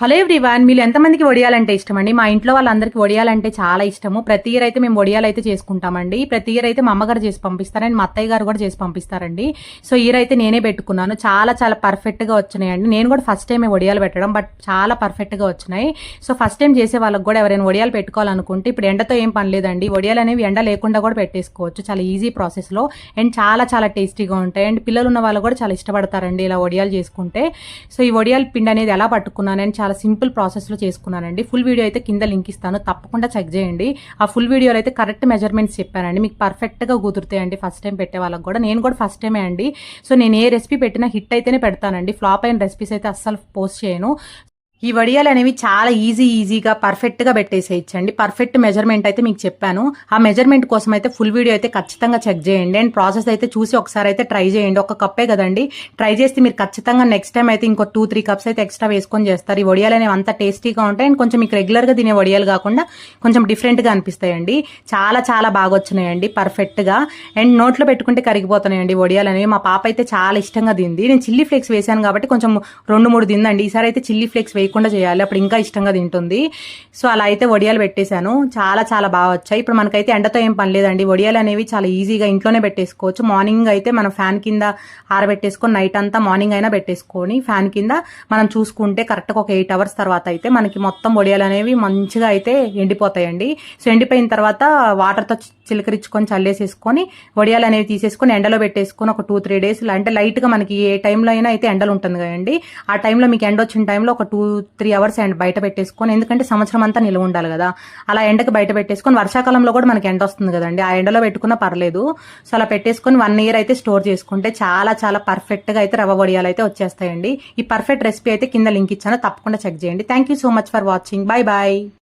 Hello everyone మీరు ఎంతమందికి వడియాలంటే ఇష్టం అండి మా ఇంట్లో వాళ్ళందరికీ వడియాలంటే చాలా ఇష్టము. ప్రతి ఇయర్ అయితే మేము వడియాలు అయితే చేసుకుంటామండి. ప్రతి ఇయర్ అయితే మా అమ్మగారు చేసి పంపిస్తారండి. మా అత్తయ్య గారు కూడా చేసి పంపిస్తారండి. సో ఇయర్ అయితే నేనే పెట్టుకున్నాను. చాలా చాలా పర్ఫెక్ట్గా వచ్చినాయండి. నేను కూడా ఫస్ట్ టైమే వడియాలు పెట్టడం బట్ చాలా పర్ఫెక్ట్గా వచ్చినాయి. సో ఫస్ట్ టైం చేసే వాళ్ళకి కూడా ఎవరైనా వడియాలు పెట్టుకోవాలనుకుంటే ఇప్పుడు ఎండతో ఏం పని లేదండి. వడియాలు అనేవి ఎండ లేకుండా కూడా పెట్టేసుకోవచ్చు. చాలా ఈజీ ప్రాసెస్లో. అండ్ చాలా చాలా టేస్టీగా ఉంటాయి. అండ్ పిల్లలు ఉన్న వాళ్ళు కూడా చాలా ఇష్టపడతారండి ఇలా వడియాలు చేసుకుంటే. సో ఈ వడియాల పిండి అనేది ఎలా పట్టుకున్నానని చాలా సింపుల్ ప్రాసెస్లో చేసుకున్నానండి. ఫుల్ వీడియో అయితే కింద లింక్ ఇస్తాను. తప్పకుండా చెక్ చేయండి. ఆ ఫుల్ వీడియోలో అయితే కరెక్ట్ మెజర్మెంట్స్ చెప్పానండి. మీకు పర్ఫెక్ట్గా కుదురుతాయండి ఫస్ట్ టైం పెట్టే వాళ్ళకి కూడా. నేను కూడా ఫస్ట్ టైమే అండి. సో నేను ఏ రెసిపీ పెట్టినా హిట్ అయితేనే పెడతానండి. ఫ్లాప్ అయిన రెసిపీస్ అయితే అస్సలు పోస్ట్ చేయను. ఈ వడియాలు అనేవి చాలా ఈజీ ఈజీగా పర్ఫెక్ట్గా పెట్టేసేయచ్చండి. పర్ఫెక్ట్ మెజర్మెంట్ అయితే మీకు చెప్పాను. ఆ మెజర్మెంట్ కోసం అయితే ఫుల్ వీడియో అయితే ఖచ్చితంగా చెక్ చేయండి. అండ్ ప్రాసెస్ అయితే చూసి ఒకసారి అయితే ట్రై చేయండి. ఒక కప్పే కదండి. ట్రై చేస్తే మీరు ఖచ్చితంగా నెక్స్ట్ టైం అయితే ఇంకో టూ త్రీ కప్స్ అయితే ఎక్స్ట్రా వేసుకొని చేస్తారు. ఈ వడియాలు అనేవి అంత టేస్టీగా ఉంటాయి. అండ్ కొంచెం మీకు రెగ్యులర్గా తినే వడియాలు కాకుండా కొంచెం డిఫరెంట్గా అనిపిస్తాయండి. చాలా చాలా బాగా వచ్చినాయండి. పర్ఫెక్ట్గా అండ్ నోట్లో పెట్టుకుంటే కరిగిపోతున్నాయండి వడియాలు అనేవి. మా పాప అయితే చాలా ఇష్టంగా తింది. నేను చిల్లీ ఫ్లేక్స్ వేసాను కాబట్టి కొంచెం రెండు మూడు తిందండి. ఈసారి అయితే చిల్లీ ఫ్లేక్స్ వేయకుండా చేయాలి. అప్పుడు ఇంకా ఇష్టంగా తింటుంది. సో అలా అయితే వడియాలు పెట్టేశాను. చాలా చాలా బాగా వచ్చాయి. ఇప్పుడు మనకైతే ఎండతో ఏం పని లేదండి. వడియాలు అనేవి చాలా ఈజీగా ఇంట్లోనే పెట్టేసుకోవచ్చు. మార్నింగ్ అయితే మనం ఫ్యాన్ కింద ఆరబెట్టేసుకొని నైట్ అంతా మార్నింగ్ అయినా పెట్టేసుకొని ఫ్యాన్ కింద మనం చూసుకుంటే కరెక్ట్గా ఒక ఎయిట్ అవర్స్ తర్వాత అయితే మనకి మొత్తం వడియాలు అనేవి మంచిగా అయితే ఎండిపోతాయండి. సో ఎండిపోయిన తర్వాత వాటర్తో చిలకరించుకొని చల్లేసేసుకొని వడియాలు అనేవి తీసేసుకొని ఎండలో పెట్టేసుకొని ఒక టూ త్రీ డేస్ అంటే లైట్గా మనకి ఏ టైంలో అయినా అయితే ఎండలు ఉంటుంది కదండి. ఆ టైంలో మీకు ఎండ వచ్చిన టైంలో ఒక టూ త్రీ అవర్స్ అండ్ బయట పెట్టేసుకొని ఎందుకంటే సంవత్సరం అంతా నిల్వ ఉండాలి కదా. అలా ఎండకి బయట పెట్టేసుకొని వర్షాకాలంలో కూడా మనకి ఎండ వస్తుంది కదండి. ఆ ఎండలో పెట్టుకున్నా పర్లేదు. సో అలా పెట్టేసుకొని వన్ ఇయర్ అయితే స్టోర్ చేసుకుంటే చాలా చాలా పర్ఫెక్ట్గా అయితే రవ్వ వడియాలు అయితే వచ్చేస్తాయండి. ఈ పర్ఫెక్ట్ రెసిపీ అయితే కింద లింక్ ఇచ్చాను. తప్పకుండా చెక్ చేయండి. Thank you so much for watching bye bye